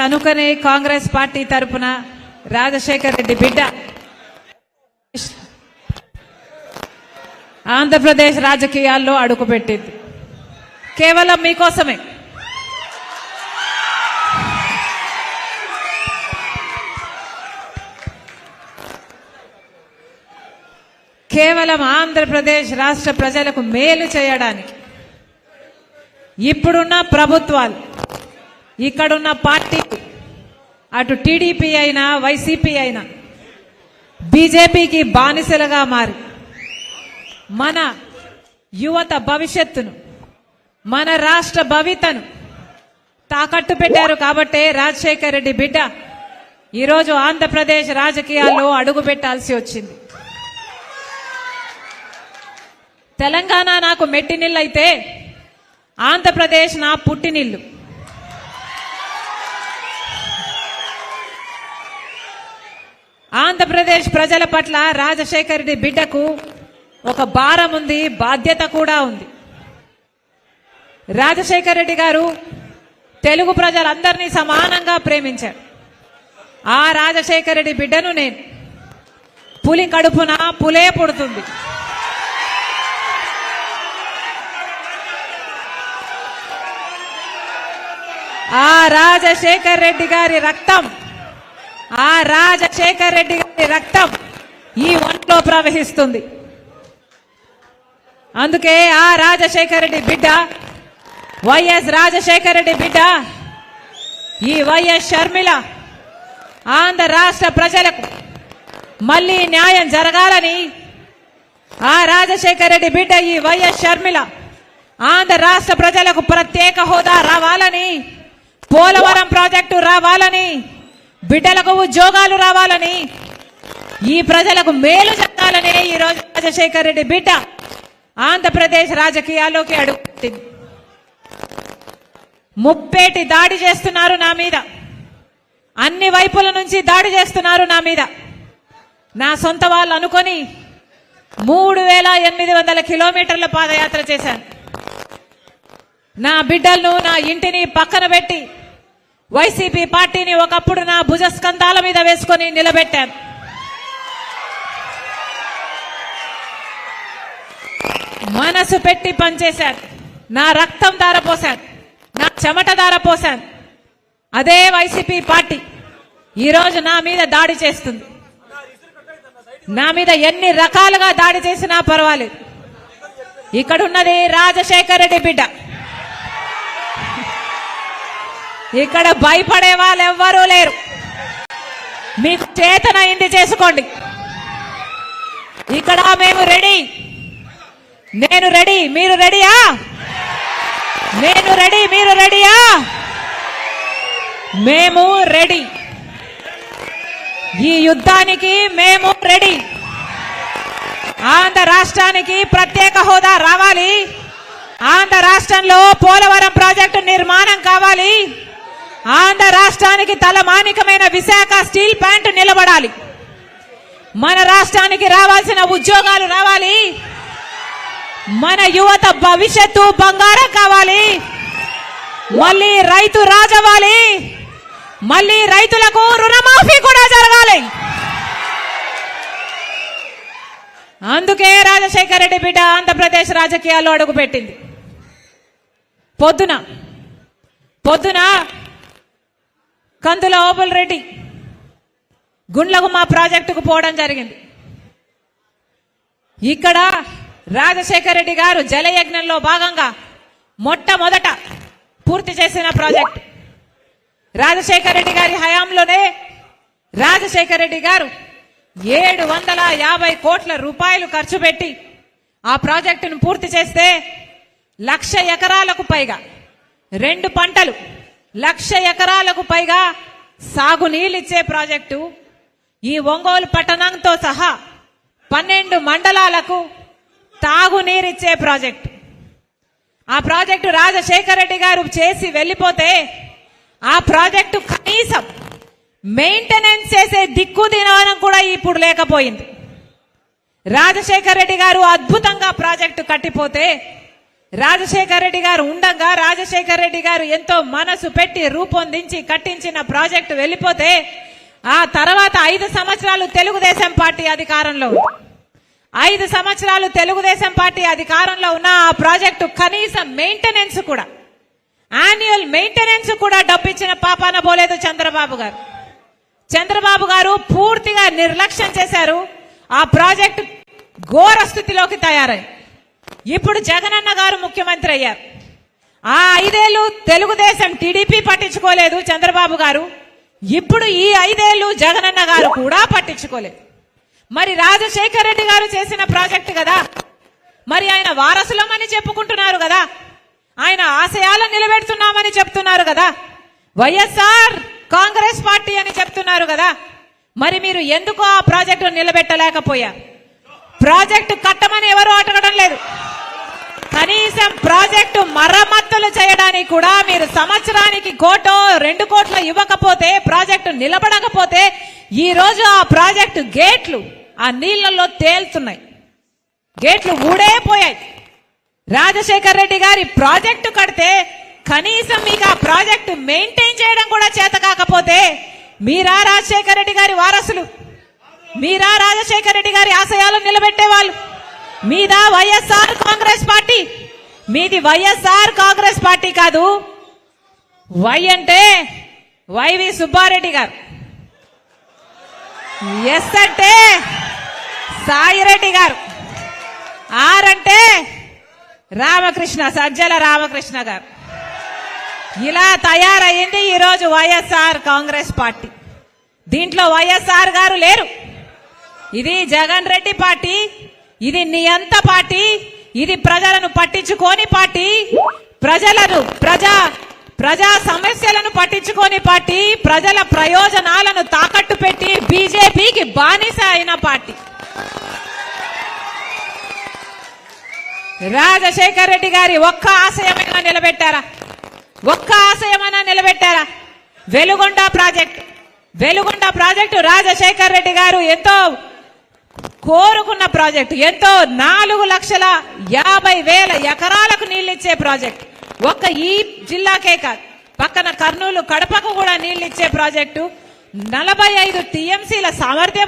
కనుకనే కాంగ్రెస్ పార్టీ తరపున రాజశేఖర్ రెడ్డి బిడ్డ. ఆంధ్రప్రదేశ్ రాజకీయాల్లో అడుగుపెట్టింది కేవలం మీకోసమే. కేవలం ఆంధ్రప్రదేశ్ రాష్ట్ర ప్రజలకు మేలు చేయడానికి ఇప్పుడున్న ప్రభుత్వాలు ఇక్కడున్న పార్టీ అటు టీడీపీ అయినా వైసీపీ అయినా బీజేపీకి బానిసలుగా మారి మన యువత భవిష్యత్తును మన రాష్ట్ర భవితను తాకట్టు పెట్టారు కాబట్టే రాజశేఖర్ రెడ్డి బిడ్డ ఈరోజు ఆంధ్రప్రదేశ్ రాజకీయాల్లో అడుగు పెట్టాల్సి వచ్చింది. తెలంగాణ నాకు మెట్టినిల్లైతే ఆంధ్రప్రదేశ్ నా పుట్టినిల్లు. ఆంధ్రప్రదేశ్ ప్రజల పట్ల రాజశేఖర రెడ్డి బిడ్డకు ఒక భారం ఉంది బాధ్యత కూడా ఉంది. రాజశేఖర రెడ్డి గారు తెలుగు ప్రజలందరినీ సమానంగా ప్రేమించారు. ఆ రాజశేఖర రెడ్డి బిడ్డను నేను పులి కడుపున పులే పుడుతుంది. ఆ రాజశేఖర్ రెడ్డి గారి రక్తం ఆ రాజశేఖర్ రెడ్డి గారి రక్తం ఈ ఒంట్లో ప్రవహిస్తుంది. అందుకే ఆ రాజశేఖర్ రెడ్డి బిడ్డ వైఎస్ రాజశేఖర్ రెడ్డి బిడ్డ ఈ వైఎస్ షర్మిల ఆంధ్ర రాష్ట్ర ప్రజలకు మళ్ళీ న్యాయం జరగాలని ఆ రాజశేఖర్ రెడ్డి బిడ్డ ఈ వైఎస్ షర్మిల ఆంధ్ర రాష్ట్ర ప్రజలకు ప్రత్యేక హోదా రావాలని పోలవరం ప్రాజెక్టు రావాలని బిడ్డలకు ఉద్యోగాలు రావాలని ఈ ప్రజలకు మేలు జరగాలని ఈ రోజు రాజశేఖర్ రెడ్డి బిడ్డ ఆంధ్రప్రదేశ్ రాజకీయాల్లోకి అడుగుతుంది. ముప్పేటి దాడి చేస్తున్నారు నా మీద. అన్ని వైపుల నుంచి దాడి చేస్తున్నారు నా మీద. నా సొంత వాళ్ళు అనుకొని మూడు వేల ఎనిమిది వందల కిలోమీటర్ల పాదయాత్ర చేశాను. నా బిడ్డలను నా ఇంటిని పక్కన పెట్టి వైసీపీ పార్టీని ఒకప్పుడు నా భుజస్కంధాల మీద వేసుకొని నిలబెట్టాను మనసు పెట్టి పనిచేశాను నా రక్తం దారపోశాను నా చెమట దారపోశాను అదే వైసీపీ పార్టీ ఈరోజు నా మీద దాడి చేస్తుంది. నా మీద ఎన్ని రకాలుగా దాడి చేసినా పర్వాలేదు. ఇక్కడున్నది రాజశేఖర రెడ్డి బిడ్డ. ఇక్కడ భయపడే వాళ్ళు ఎవ్వరూ లేరు. మీకు చేతనైంది చేసుకోండి. ఇక్కడ మేము రెడీ. నేను రెడీ. మీరు రెడీయా? నేను రెడీ. మీరు రెడీయా? మేము రెడీ. ఈ యుద్ధానికి మేము రెడీ. ఆంధ్ర రాష్ట్రానికి ప్రత్యేక హోదా రావాలి. ఆంధ్ర రాష్ట్రంలో పోలవరం ప్రాజెక్టు నిర్మాణం కావాలి. ఆంధ్ర రాష్ట్రానికి తలమానికమైన విశాఖ స్టీల్ ప్లాంట్ నిలబడాలి. మన రాష్ట్రానికి రావాల్సిన ఉద్యోగాలు రావాలి. మన యువత భవిష్యత్తు బంగారం కావాలి. మళ్ళీ రైతు రాజవ్వాలి. మళ్ళీ రైతులకు రుణమాఫీ కూడా జరగాలి. అందుకే రాజశేఖర రెడ్డి బిడ్డ ఆంధ్రప్రదేశ్ రాజకీయాల్లో అడుగుపెట్టింది. పొద్దున పొద్దున కందుల ఓబుల్ రెడ్డి గుండ్లకు మా ప్రాజెక్టుకు పోవడం జరిగింది. ఇక్కడ రాజశేఖర రెడ్డి గారు జలయజ్ఞంలో భాగంగా మొట్టమొదట పూర్తి చేసిన ప్రాజెక్ట్. రాజశేఖర రెడ్డి గారి హయాంలోనే రాజశేఖర రెడ్డి గారు ఏడు వందల యాభై కోట్ల రూపాయలు ఖర్చు పెట్టి ఆ ప్రాజెక్టును పూర్తి చేస్తే లక్ష ఎకరాలకు పైగా రెండు పంటలు లక్ష ఎకరాలకు పైగా సాగునీళ్ళిచ్చే ప్రాజెక్టు ఈ ఒంగోలు పట్టణంతో సహా పన్నెండు మండలాలకు తాగునీరిచ్చే ప్రాజెక్టు. ఆ ప్రాజెక్టు రాజశేఖర రెడ్డి గారు చేసి వెళ్ళిపోతే ఆ ప్రాజెక్టు కనీసం మెయింటెనెన్స్ చేసే దిక్కు దినవనం కూడా ఇప్పుడు లేకపోయింది. రాజశేఖర రెడ్డి గారు అద్భుతంగా ప్రాజెక్టు కట్టిపోతే రాజశేఖర రెడ్డి గారు ఉండగా రాజశేఖర రెడ్డి గారు ఎంతో మనసు పెట్టి రూపొందించి కట్టించిన ప్రాజెక్టు వెళ్ళిపోతే ఆ తర్వాత ఐదు సంవత్సరాలు తెలుగుదేశం పార్టీ అధికారంలో ఐదు సంవత్సరాలు తెలుగుదేశం పార్టీ అధికారంలో ఉన్న ఆ ప్రాజెక్టు కనీసం మెయింటెనెన్స్ కూడా యాన్యువల్ మెయింటెనెన్స్ కూడా డబ్బిచ్చిన పాపాన పోలేదు చంద్రబాబు గారు. చంద్రబాబు గారు పూర్తిగా నిర్లక్ష్యం చేశారు. ఆ ప్రాజెక్టు ఘోర స్థితిలోకి తయారై ఇప్పుడు జగనన్న గారు ముఖ్యమంత్రి అయ్యారు. ఆ ఐదేళ్ళు తెలుగుదేశం టీడీపీ పట్టించుకోలేదు చంద్రబాబు గారు. ఇప్పుడు ఈ ఐదేళ్ళు జగనన్న గారు కూడా పట్టించుకోలేదు. మరి రాజశేఖర రెడ్డి గారు చేసిన ప్రాజెక్టు కదా. మరి ఆయన వారసులమని చెప్పుకుంటున్నారు కదా. ఆయన ఆశయాలను నిలబెడుతున్నామని చెప్తున్నారు కదా. వైఎస్ఆర్ కాంగ్రెస్ పార్టీ అని చెప్తున్నారు కదా. మరి మీరు ఎందుకు ఆ ప్రాజెక్టు నిలబెట్టలేకపోయారు? ప్రాజెక్టు కట్టమని ఎవరు అడగడం లేదు. కనీసం ప్రాజెక్టు మరమ్మతులు చేయడానికి కూడా మీరు సంవత్సరానికి కోటో రెండు కోట్లు ఇవ్వకపోతే ప్రాజెక్టు నిలబడకపోతే ఈ రోజు ఆ ప్రాజెక్టు గేట్లు ఆ నీళ్ళలో తేలుతున్నాయి. గేట్లు ఊడేపోయాయి రాజశేఖర్ రెడ్డి గారి ప్రాజెక్టు కడితే కనీసం మీకు ఆ ప్రాజెక్టు మెయింటైన్ చేయడం కూడా చేత కాకపోతే మీరా రాజశేఖర్ రెడ్డి గారి వారసులు? మీరా రాజశేఖర రెడ్డి గారి ఆశయాలను నిలబెట్టే వాళ్ళు మీదా వైఎస్ఆర్ కాంగ్రెస్ పార్టీ. మీది వైఎస్ఆర్ కాంగ్రెస్ పార్టీ కాదు. వై అంటే వైవి సుబ్బారెడ్డి గారు. ఎస్ అంటే సాయిరెడ్డి గారు. ఆర్ అంటే రామకృష్ణ సజ్జల రామకృష్ణ గారు. ఇలా తయారయ్యింది ఈరోజు వైఎస్ఆర్ కాంగ్రెస్ పార్టీ. దీంట్లో వైఎస్ఆర్ గారు లేరు. ఇది జగన్ రెడ్డి పార్టీ ఇది నియంత పార్టీ ఇది ప్రజలను పట్టించుకోని పార్టీ ప్రజలను ప్రజా ప్రజా సమస్యలను పట్టించుకోని పార్టీ ప్రజల ప్రయోజనాలను తాకట్టు పెట్టి బీజేపీకి బానిస అయిన పార్టీ. రాజశేఖర్ రెడ్డి గారి ఒక్క ఆశయమైనా నిలబెట్టారా? ఒక్క ఆశయమైనా నిలబెట్టారా? వెలుగొండ ప్రాజెక్ట్ వెలుగొండ ప్రాజెక్టు రాజశేఖర్ రెడ్డి గారు ఎంతో కోరుకున్న ప్రాజెక్టు. ఎంతో నాలుగు లక్షల యాభై వేల ఎకరాలకు నీళ్ళిచ్చే ప్రాజెక్ట్. ఒక్క ఈ జిల్లాకే కాదు పక్కన కర్నూలు కడపకు కూడా నీళ్ళిచ్చే ప్రాజెక్టు. నలభై ఐదు టీఎంసీల సామర్థ్యం